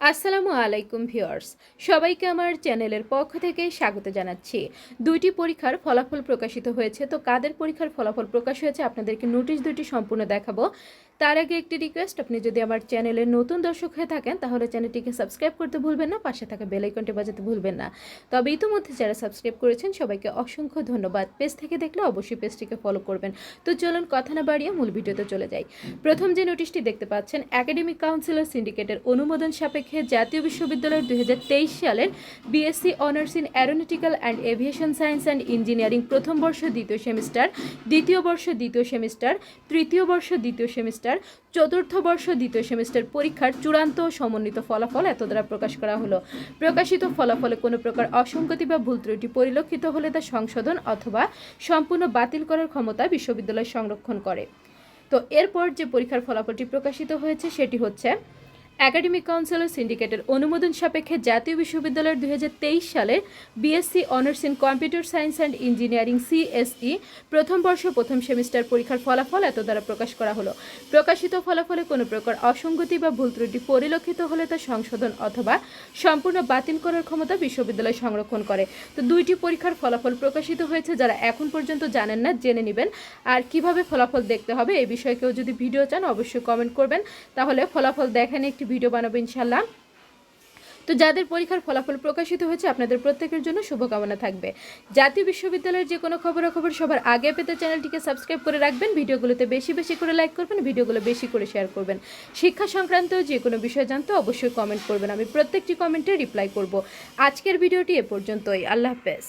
আসসালামু আলাইকুম ভিউয়ার্স। সবাইকে আমার চ্যানেলের পক্ষ থেকে স্বাগত জানাচ্ছি। দুইটি পরীক্ষার ফলাফল প্রকাশিত হয়েছে। তো কাদের পরীক্ষার ফলাফল প্রকাশ হয়েছে? আপনাদেরকে নোটিশ দুইটি সম্পূর্ণ দেখাবো। তার আগে একটি রিকোয়েস্ট আপনি যদি আমার চ্যানেলে নতুন দর্শক হয়ে থাকেন, তাহলে চ্যানেলটিকে সাবস্ক্রাইব করতে ভুলবেন না, পাশে থাকা বেল আইকনটি বাজাতে ভুলবেন না। তবে ইতিমধ্যে যারা সাবস্ক্রাইব করেছেন, সবাইকে অসংখ্য ধন্যবাদ। পেজ থেকে দেখলে অবশ্যই পেজটিকে ফলো করবেন। তো চলুন কথা না বাড়িয়ে মূল ভিডিওতে চলে যাই। প্রথম যে নোটিশটি দেখতে পাচ্ছেন একাডেমিক কাউন্সিলর সিন্ডিকেটের অনুমোদন সাপেক্ষে জাতীয় বিশ্ববিদ্যালয়ের দু হাজার তেইশ সালের BSc honours in aeronautical and aviation science and engineering প্রথম বর্ষ, দ্বিতীয় সেমিস্টার দ্বিতীয় বর্ষ, দ্বিতীয় সেমিস্টার তৃতীয় বর্ষ, দ্বিতীয় সেমিস্টার চতুর্থ বর্ষ দ্বিতীয় সেমিস্টার পরীক্ষার চূড়ান্ত সমন্বিত ফলাফল এত দ্বারা প্রকাশ করা হলো। প্রকাশিত ফলাফলে কোনো প্রকার অসঙ্গতি বা ভুল ত্রুটি পরিলক্ষিত হলে তা সংশোধন অথবা সম্পূর্ণ বাতিল করার ক্ষমতা বিশ্ববিদ্যালয় সংরক্ষণ করে। তো এরপর যে পরীক্ষার ফলাফলটি প্রকাশিত হয়েছে সেটি হচ্ছে একাডেমিক কাউন্সিলর সিন্ডিকেটের অনুমোদন সাপেক্ষে জাতীয় বিশ্ববিদ্যালয়ের দু হাজার তেইশ সালের BSc honours in computer science and engineering CSE প্রথম বর্ষ, প্রথম সেমিস্টার পরীক্ষার ফলাফল এত দ্বারা প্রকাশ করা হলো। প্রকাশিত ফলাফলে কোনো প্রকার অসঙ্গতি বা ভুল ত্রুটি পরিলক্ষিত হলে তা সংশোধন অথবা সম্পূর্ণ বাতিল করার ক্ষমতা বিশ্ববিদ্যালয় সংরক্ষণ করে। তো দুইটি পরীক্ষার ফলাফল প্রকাশিত হয়েছে, যারা এখন পর্যন্ত জানেন না, জেনে নেবেন। আর কীভাবে ফলাফল দেখতে হবে এই বিষয়ে কেউ যদি ভিডিও চান, অবশ্যই কমেন্ট করবেন। তাহলে ফলাফল দেখেন একটি ভিডিও বানাবো ইনশাল্লাহ তো যাদের পরীক্ষার ফলাফল প্রকাশিত হয়েছে, আপনাদের প্রত্যেকের জন্য শুভকামনা থাকবে। জাতীয় বিশ্ববিদ্যালয়ের যে কোনো খবরাখবর সবার আগে পেতে চ্যানেলটিকে সাবস্ক্রাইব করে রাখবেন, ভিডিওগুলোতে বেশি বেশি করে লাইক করবেন, ভিডিওগুলো বেশি করে শেয়ার করবেন। শিক্ষা সংক্রান্ত যে কোনো বিষয় জানতে অবশ্যই কমেন্ট করবেন, আমি প্রত্যেকটি কমেন্টে রিপ্লাই করব। আজকের ভিডিওটি এ পর্যন্তই, আল্লাহ হাফেজ।